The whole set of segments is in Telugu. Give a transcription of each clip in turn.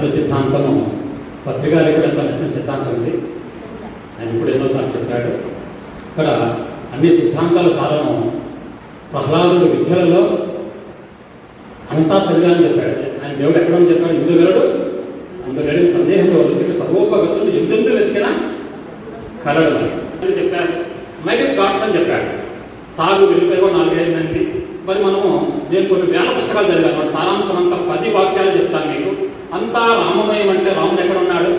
సిద్ధాంతము పత్రికాలు కూడా నచ్చిన సిద్ధాంతం ఉంది ఆయన ఇప్పుడు ఎన్నోసార్లు చెప్పాడు. ఇక్కడ అన్ని సిద్ధాంతాల సారము ప్రహ్లాదుడు విద్యలలో అంతా చదివాలని చెప్పాడు. ఆయన దేవుడు ఎక్కడో చెప్పాడు. ఎందుకు గలడు అందుకని సందేహంలో వలసి సర్వోపగతులు ఎందుకు వెతికినా కలడు అని చెప్పారు. మైకెల్ గాడ్స్ అని చెప్పాడు. సాగు వెళ్ళిపోయి కూడా నాలుగైదు మంది. మరి మనము నేను కొన్ని వేల పుస్తకాలు చదివాను. సారాంశం అంతా పది వాక్యాలు చెప్తాను మీకు. అంతా రామమయం అంటే రాముడు ఎక్కడ ఉన్నాడు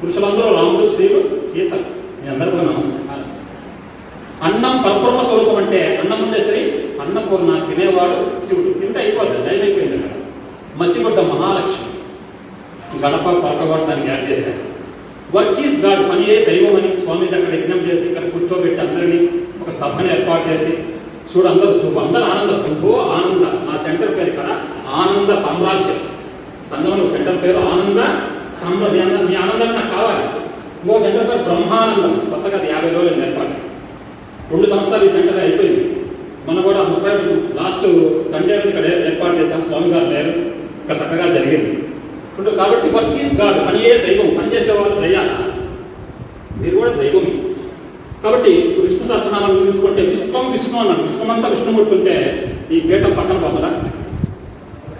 పురుషులందరూ రాముడు స్త్రీలు సీత. మీ అందరూ కూడా నమస్కారం. అన్నం పరబ్రహ్మ స్వరూపం అంటే అన్నం ఉండే స్త్రీ అన్నపూర్ణ తినేవాడు శివుడు. తింటే అయిపోద్ది దైవం అయిపోయింది అక్కడ. మసిగుడ్డ మహాలక్ష్మి. గడప పరకవాడు దాన్ని యాడ్ చేశారు. వర్క్ ఈజ్ గాడ్ పని ఏ దైవం అని స్వామి అక్కడ యజ్ఞం చేసి ఇక్కడ కూర్చోబెట్టి అందరినీ ఒక సభను ఏర్పాటు చేసి చూడు అందరూ శుభ. అందరూ ఆనంద. శుభో ఆనంద. ఆ సెంటర్ పేరు కదా ఆనంద సామ్రాజ్యం. సంఘంలో సెంటర్ పేరు ఆనంద సామ్రాజ్యం మీ ఆనందం నాకు కావాలి. ఇంకో సెంటర్ పేరు బ్రహ్మానందం. కొత్తగా యాభై రోజులు ఏర్పాటు. రెండు సంవత్సరాలు ఈ సెంటర్ అయిపోయింది. మనం కూడా ముప్పై లాస్ట్ సండే ఇక్కడ ఏర్పాటు చేశాం. స్వామి గారు లేరు ఇక్కడ చక్కగా జరిగింది. ఇప్పుడు కాబట్టి వర్క్ ఈజ్ గాడ్. పని ఏ దైవం పని చేసేవాళ్ళు దయ్యాల? మీరు కూడా దైవమే. కాబట్టి ఇప్పుడు విష్ణు సహస్రనామాలను తీసుకుంటే విశ్వం విష్ణు అన్నాడు. విశ్వం అంతా విష్ణుమూర్తి ఉంటే ఈ పీఠం పక్కన పోతుందా?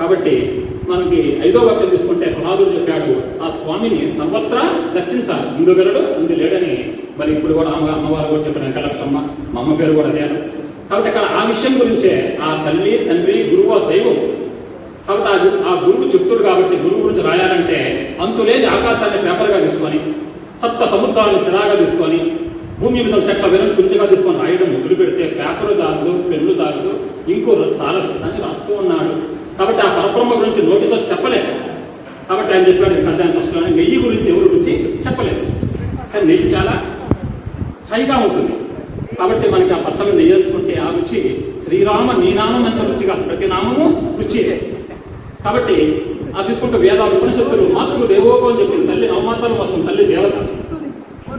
కాబట్టి మనకి ఐదో వాక్యం తీసుకుంటే ప్రహ్లాదుడు చెప్పాడు ఆ స్వామిని సర్వత్రా దర్శించాలి. ఇందు గలడు ఇందు లేడని. మరి ఇప్పుడు కూడా అమ్మ అమ్మవారు కూడా చెప్పిన వెంకటలక్ష్మ మా అమ్మ పేరు కూడా అదే కాబట్టి అక్కడ ఆ విషయం గురించే ఆ తల్లి తండ్రి గురువు ఆ దైవం. కాబట్టి ఆ ఆ గురువు చెప్తుడు కాబట్టి గురువు గురించి రాయాలంటే అంతులేని ఆకాశాన్ని పేపర్గా తీసుకొని సప్త సముద్రాన్ని స్థిరాగా తీసుకొని భూమి మీద చెట్ల వెనక కుంచగా తీసుకొని రాయడం మొదలు పెడితే పేపర్ చాలదు పెన్ను చాలదు ఇంకో చాలదు అని రాస్తూ ఉన్నాడు. కాబట్టి ఆ పరబ్రహ్మ గురించి నోటితో చెప్పలేదు. కాబట్టి ఆయన చెప్పాడు కళ్యాణ ఫస్ట్లో నెయ్యి గురించి ఎవరి గురించి చెప్పలేదు. కానీ నెయ్యి చాలా హైగా ఉంటుంది. కాబట్టి మనకి ఆ పచ్చళ్ళు నెయ్యి వేసుకుంటే ఆ రుచి శ్రీరామ నీ నామం ఎంత రుచిగా ప్రతి నామము రుచి. కాబట్టి ఆ తీసుకుంటే వేదాలు ఉపనిషత్తులు మాతృ దేవోగో అని చెప్పింది తల్లి నవమాసాలు వస్తుంది తల్లి దేవత.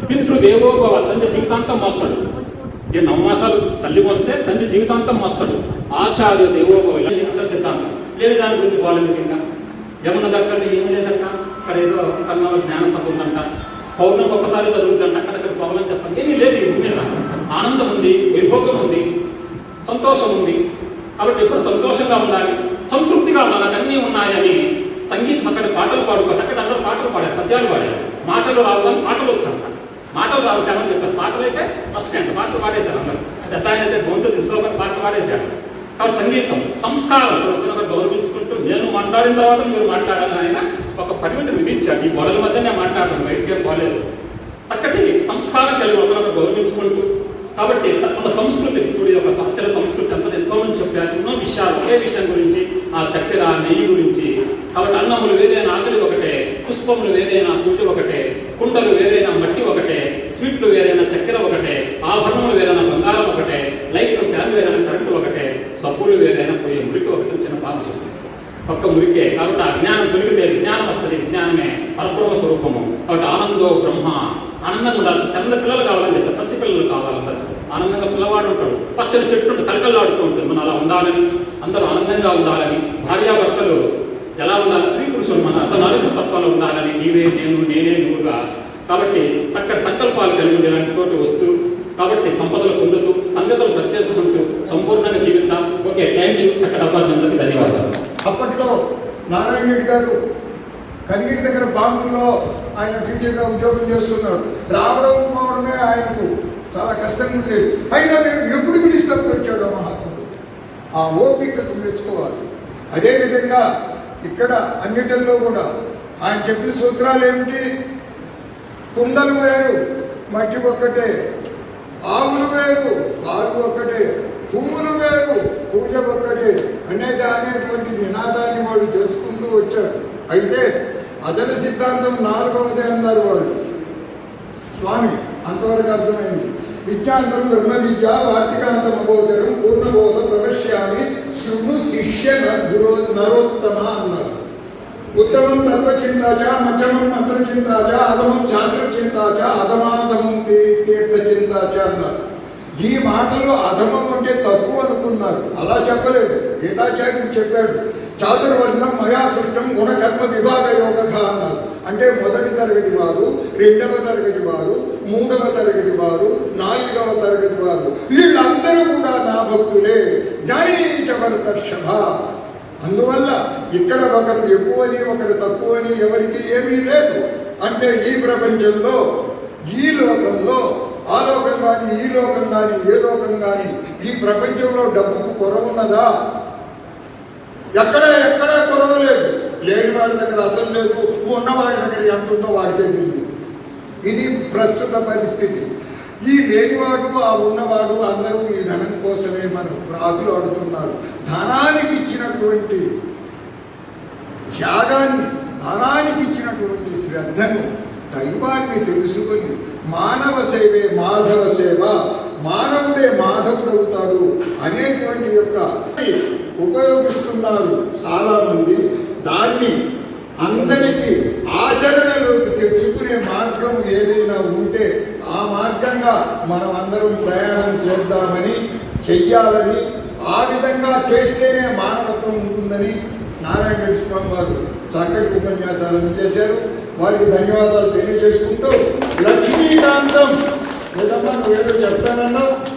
పితృ దేవోభవ తండ్రి జీవితాంతం మోస్తాడు. ఏ నవమాసాలు తల్లి మోస్తే తండ్రి జీవితాంతం మోస్తాడు. ఆచార్య దేవోభవ ఇలా సిద్ధాంతం. లేని దాని గురించి బాగాలేదు ఇంకా యమున దక్కని ఏం లేదంట. అక్కడ ఏదో సంఘంలో జ్ఞాన సభ ఉందంట. పౌర్ణం ఒక్కసారి జరుగుతుందంట. అక్కడక్కడ పౌర్ణం చెప్పండి. ఏమీ లేదు ఈ భూమి మీద ఆనందం ఉంది వైభోగం ఉంది సంతోషం ఉంది. కాబట్టి ఎప్పుడు సంతోషంగా ఉండాలి సంతృప్తిగా ఉండాలి. అన్నీ ఉన్నాయని సంగీతం అక్కడ పాటలు పాడుకోవచ్చు అక్కడ అందరూ పాటలు పాడారు పద్యాలు పాడారు. మాటలు రావు పాటలు వచ్చాను మాటలు రావచ్చు అని చెప్పారు. పాటలు అయితే ఫస్ట్ పాటలు పాడేశారు అందరూ. పెద్ద ఆయన అయితే గొంతు తీసుకోవాలని పాటలు పాడేశాడు. కాబట్టి సంగీతం సంస్కారం ఒకరినొకరు గౌరవించుకుంటూ నేను మాట్లాడిన తర్వాత మీరు మాట్లాడాలని ఆయన ఒక పరిమితి విధించాడు ఈ గొడవల మధ్య నేను మాట్లాడను బయటికే పోలేదు. చక్కటి సంస్కారం కలిగి ఒకరినొకరు గౌరవించుకుంటూ కాబట్టి మన సంస్కృతి ఇప్పుడు ఒక సమస్యల సంస్కృతి అంతా ఎంతో మంది చెప్పారు ఎన్నో విషయాలు ఒకే విషయం గురించి ఆ చక్కెర నెయ్యి గురించి. కాబట్టి అన్నములు వేరైన ఆకలి ఒకటే పుష్పములు వేరైన పూజ ఒకటే కుండలు వేరైన మట్టి ఒకటే స్వీట్లు వేరైన చక్కెర ఒకటే ఆభరణములు వేరైన బంగారం ఒకటే కరెంటు ఒకటే సబ్బులు వేరైనా పోయే మురికి ఒకటి చిన్న పాప ఒక్క మురికే కాబట్టి ఆ జ్ఞానం తొలిగితే విజ్ఞానం వస్తుంది విజ్ఞానమే పరబ్రహ్మ స్వరూపము. కాబట్టి ఆనందో బ్రహ్మ ఆనందంగా ఉండాలి. చంద్ర పిల్లలు కావాలని చెప్తారు పసి పిల్లలు కావాలంటారు. ఆనందంగా పిల్లవాడు ఉంటాడు. పచ్చని చెట్టు ఉంటుంది కలకల్లాడుతూ ఉంటుంది. మనం అలా ఉండాలని అందరూ ఆనందంగా ఉండాలని భార్యాభర్తలు ఎలా ఉండాలి? స్త్రీ పురుషులు మన అర్ధనారీస తత్వాలు ఉండాలని నీవే నేను నేనే నువ్వుగా. కాబట్టి చక్కటి సంకల్పాలు కలిగి ఇలాంటి చోటు వస్తూ కాబట్టి సంపదలు పొందుతూ సంగతులు సంపూర్ణంగా జీవిద్దాం ఓకే థ్యాంక్ యూ చక్కడ అబ్బాయి ధన్యవాదాలు. అప్పట్లో నారాయణ రెడ్డి గారు కనిగిరి దగ్గర బాంబుల్లో ఆయన టీచర్గా ఉద్యోగం చేస్తున్నాడు రావడం పోవడమే ఆయనకు చాలా కష్టంగా ఉండేది. అయినా మేము ఎప్పుడు మినిస్టర్కి వచ్చాడు ఆ మహాత్ముడు. ఆ ఓపికకు నేర్చుకోవాలి. అదేవిధంగా ఇక్కడ అన్నిటిల్లో కూడా ఆయన చెప్పిన సూత్రాలు ఏమిటి? కుండలు వేరు మట్టి ఒక్కటే. ఆవులు వేరు ఆరు ఒక్కటే. పూజ ఒక్కటే అనేది అనేటువంటి నినాదాన్ని వాళ్ళు తెచ్చుకుంటూ వచ్చారు అయితే అజల సిద్ధాంతం నాలుగవది అన్నారు వాళ్ళు స్వామి అంతవరకు అర్థమైంది. విద్యాంతం బ్రహ్మ విద్య వార్తికాంతం అగోచరం పూర్ణబోధ ప్రవశ్యామి శృణు శిష్య నరో నరోత్తమ అన్నారు. ఉత్తమం తత్వచింతాచ మధ్యమం మంత్రచింతాచ అధమం శాస్త్రచింతాచ అధమాధమం తీర్థ తీర్థచింతాచ అన్నారు. ఈ మాటలో అధమం అంటే తప్పు అనుకున్నారు అలా చెప్పలేదు. గీతాచార్యుడు చెప్పాడు చాతుర్వర్ణం మయా సృష్టం గుణకర్మ విభాగ యోగ అన్నారు అంటే మొదటి తరగతి వారు రెండవ తరగతి వారు మూడవ తరగతి వారు నాలుగవ తరగతి వారు వీళ్ళందరూ కూడా నా భక్తులే. జ్ఞానీచవర్తర్షభ అందువల్ల ఇక్కడ ఒకరు ఎక్కువని ఒకరు తక్కువని ఎవరికి ఏమీ లేదు. అంటే ఈ ప్రపంచంలో ఈ లోకంలో ఆ లోకం కానీ ఈ లోకం కానీ ఏ లోకం కానీ ఈ ప్రపంచంలో డబ్బుకు కొరవున్నదా ఎక్కడ ఎక్కడ కొరవలేదు లేని వాడి దగ్గర అసలు లేదు. ఉన్నవాడి దగ్గర ఎంత ఉందో వాడికే తెలియదు. ఇది ప్రస్తుత పరిస్థితి. ఈ లేనివాడు ఆ ఉన్నవాడు అందరూ ఈ ధనం కోసమే మనం ప్రాకులు అడుగుతున్నారు ధనానికి ఇచ్చినటువంటి త్యాగాన్ని ధనానికి ఇచ్చినటువంటి శ్రద్ధను దైవాన్ని తెలుసుకొని మానవ సేవే మాధవ సేవ మానవుడే మాధవుడవుతాడు అనేటువంటి యొక్క ఉపయోగిస్తున్నారు చాలామంది. దాన్ని అందరికీ ఆచరణలోకి తెచ్చుకునే మార్గం ఏదైనా ఉంటే ఆ మార్గంగా మనం అందరం ప్రయాణం చేద్దామని చెయ్యాలని ఆ విధంగా చేస్తేనే మానవత్వం ఉంటుందని నారాయణ స్వామి వారు చక్కటి ఉపన్యాసాలను చేశారు. వారికి ధన్యవాదాలు తెలియజేసుకుంటూ లక్ష్మీకాంతం. లేదమ్మా నువ్వేదో చెప్తానన్నావు?